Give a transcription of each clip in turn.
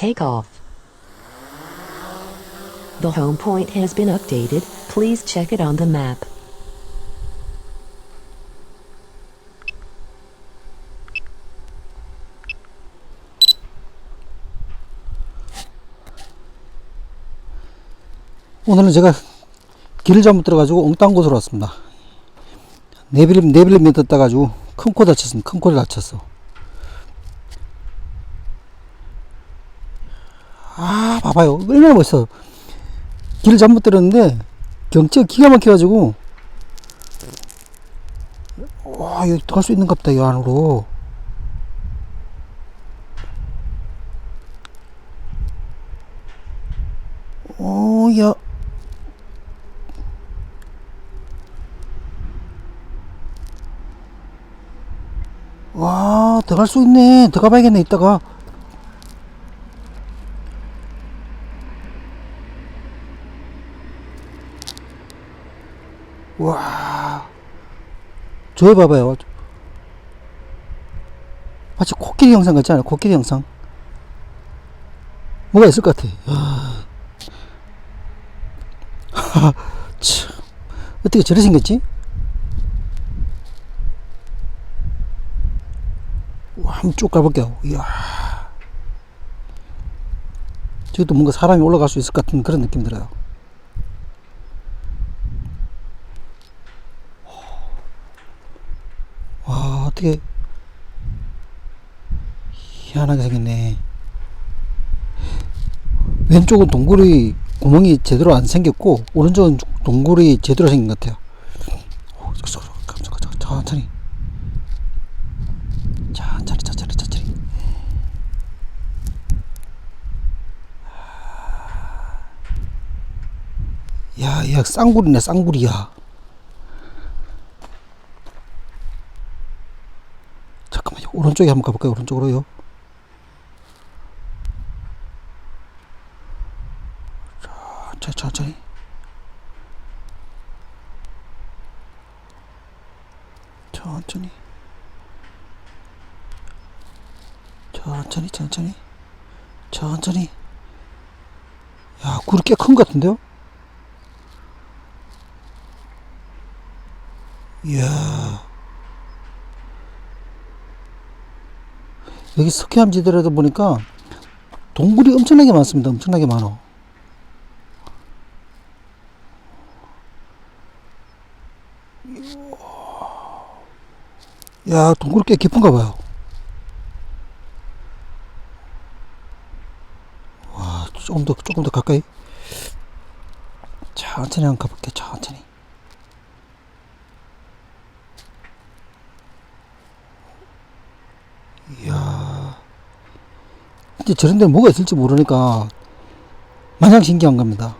Take off. The home point has been updated. Please check it on the map. 오늘은 제가 길을 잘못 들어가지고 엉뚱한 곳으로 왔습니다. 네빌, 네빌림에 떴다가지고 큰 코 다쳤습니다. 큰 코를 다쳤어. 아, 봐봐요. 얼마나 멋있어. 길을 잘못 들었는데, 경치가 기가 막혀가지고, 와, 여기 들어갈 수 있는가 보다, 이 안으로. 오, 야. 와, 들어갈 수 있네. 들어가 봐야겠네, 이따가. 와. 저기 봐봐요. 마치 코끼리 영상 같지 않아요? 코끼리 영상. 뭐가 있을 것 같아. 야. 참. 어떻게 저래 생겼지? 와, 한번 쭉 가볼게요. 이야. 저기도 뭔가 사람이 올라갈 수 있을 것 같은 그런 느낌 들어요. 와, 어떻게. 희한하게 생겼네. 왼쪽은 동굴이 구멍이 제대로 안 생겼고, 오른쪽은 동굴이 제대로 생긴 것 같아요. 천천히. 천천히 천천히 천천히 야, 야, 쌍굴이네, 쌍굴이야. 잠깐만요. 오른쪽에 한번 가볼까요? 오른쪽으로요. 자, 천천히. 천천히. 천천히 천천히 천천히 야 굴이 꽤 큰 것 같은데요 이야 여기 석회암 지대라도 보니까 동굴이 엄청나게 많습니다. 엄청나게 많어 야 동굴이 꽤 깊은가 봐요. 조금 더 조금 더 가까이. 천천히 한번 가볼게 천천히 이야 이제 저런 데 뭐가 있을지 모르니까 마냥 신기한 겁니다.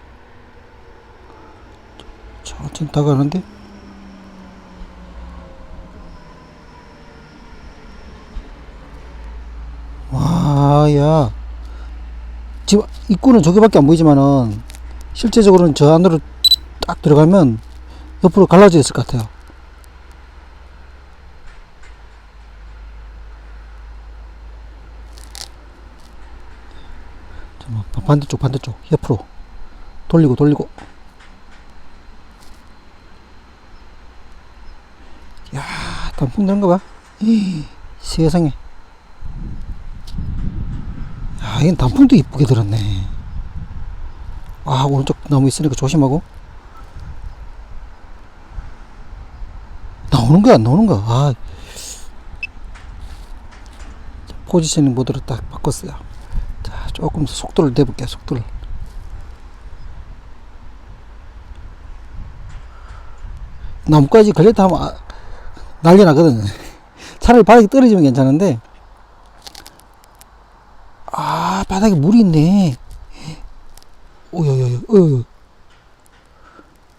천천히 다가가는데? 와야. 지금 입구는 저기밖에 안 보이지만은 실제적으로는 저 안으로 딱 들어가면 옆으로 갈라져 있을 것 같아요. 잠깐만, 반대쪽 반대쪽 옆으로 돌리고 돌리고 야 단풍 되는 거봐 세상에 야, 이건 단풍도 이쁘게 들었네. 아, 오른쪽 나무 있으니까 조심하고. 나오는 거야, 안 나오는 거야. 아. 포지셔닝 모드로 딱 바꿨어요. 자, 조금 더 속도를 내볼게요, 속도를. 나무까지 걸렸다 하면 아, 난리 나거든. 차라리 바닥에 떨어지면 괜찮은데, 아, 바닥에 물이 있네. 오요요요, 어요.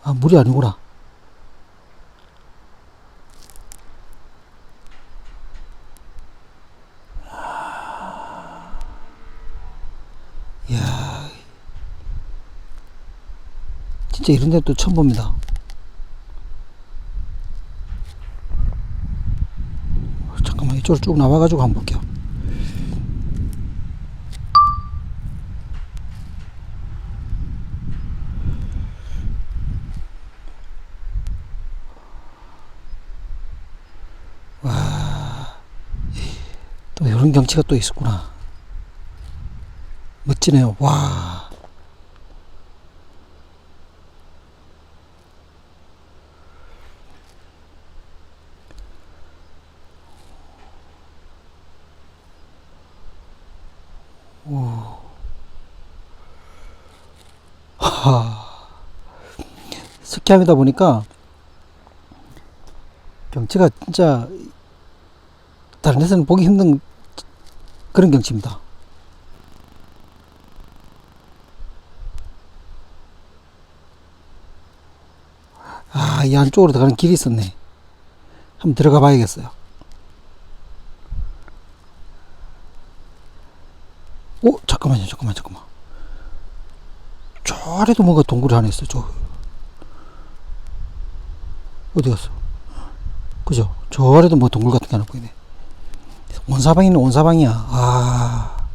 아, 물이 아니구나. 진짜 이런 데또 처음 봅니다. 잠깐만 이쪽으로 쭉 나와가지고 한번 볼게요. 와, 또 이런 경치가 또 있었구나. 멋지네요. 와. 오. 하. 스키하다 보니까 경치가 진짜 다른 데서는 보기 힘든 그런 경치입니다. 아, 이 안쪽으로 들어가는 길이 있었네. 한번 들어가 봐야겠어요. 오, 잠깐만요, 잠깐만, 잠깐만. 저 아래도 뭔가 동굴이 하나 있어, 저. 어디 갔어? 그죠? 저 아래도 뭐 동굴 같은 게 하나 보이네. 온사방이는 온사방이야. 아.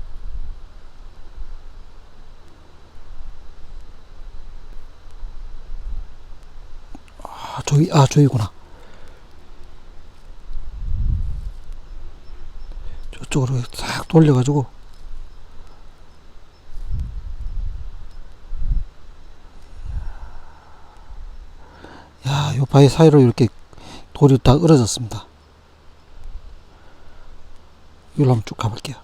아, 저기, 아, 저기구나. 저쪽으로 싹 돌려가지고. 야, 요 바위 사이로 이렇게 돌이 다 으러졌습니다. 이걸로 한번 쭉 가볼게요.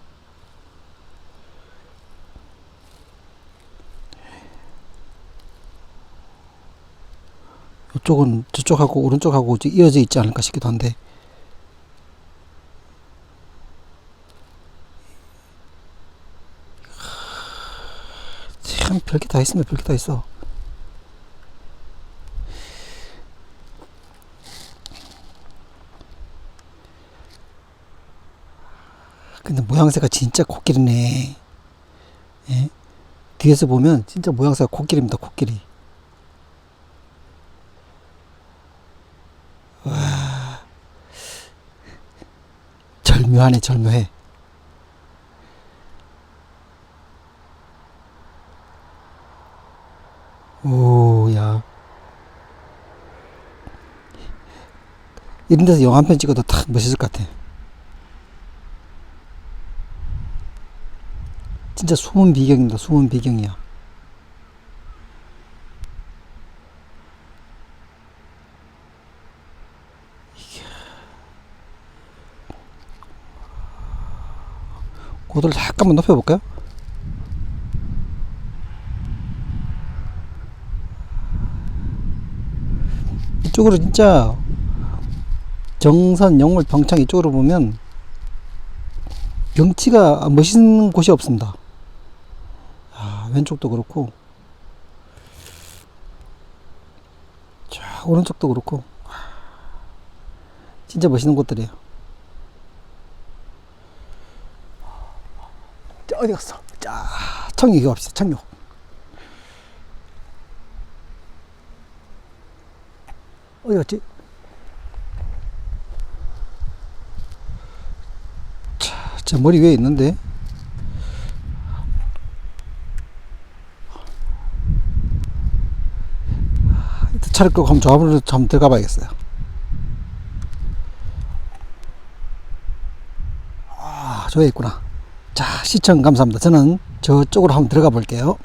이쪽은 저쪽하고 오른쪽하고 이어져 있지 않을까 싶기도 한데 참 별게 다 있습니다. 별게 다 있어. 근데 모양새가 진짜 코끼리네. 예? 뒤에서 보면 진짜 모양새가 코끼리입니다. 코끼리. 와. 절묘하네, 절묘해. 오, 야. 이런 데서 영화 한 편 찍어도 딱 멋있을 것 같아. 진짜 숨은 비경입니다. 숨은 비경이야. 고도를 잠깐만 높여볼까요? 이쪽으로 진짜 정선, 영월, 평창 이쪽으로 보면 경치가 멋있는 곳이 없습니다. 아, 왼쪽도 그렇고, 자, 오른쪽도 그렇고, 진짜 멋있는 곳들이에요. 자, 어디 갔어? 자, 청유 갑시다, 청유. 어디 갔지? 자, 제 머리 위에 있는데. 차를 끄고 한번 저 안으로 한번 들어가 봐야겠어요. 아, 저기 있구나. 자, 시청 감사합니다. 저는 저쪽으로 한번 들어가 볼게요.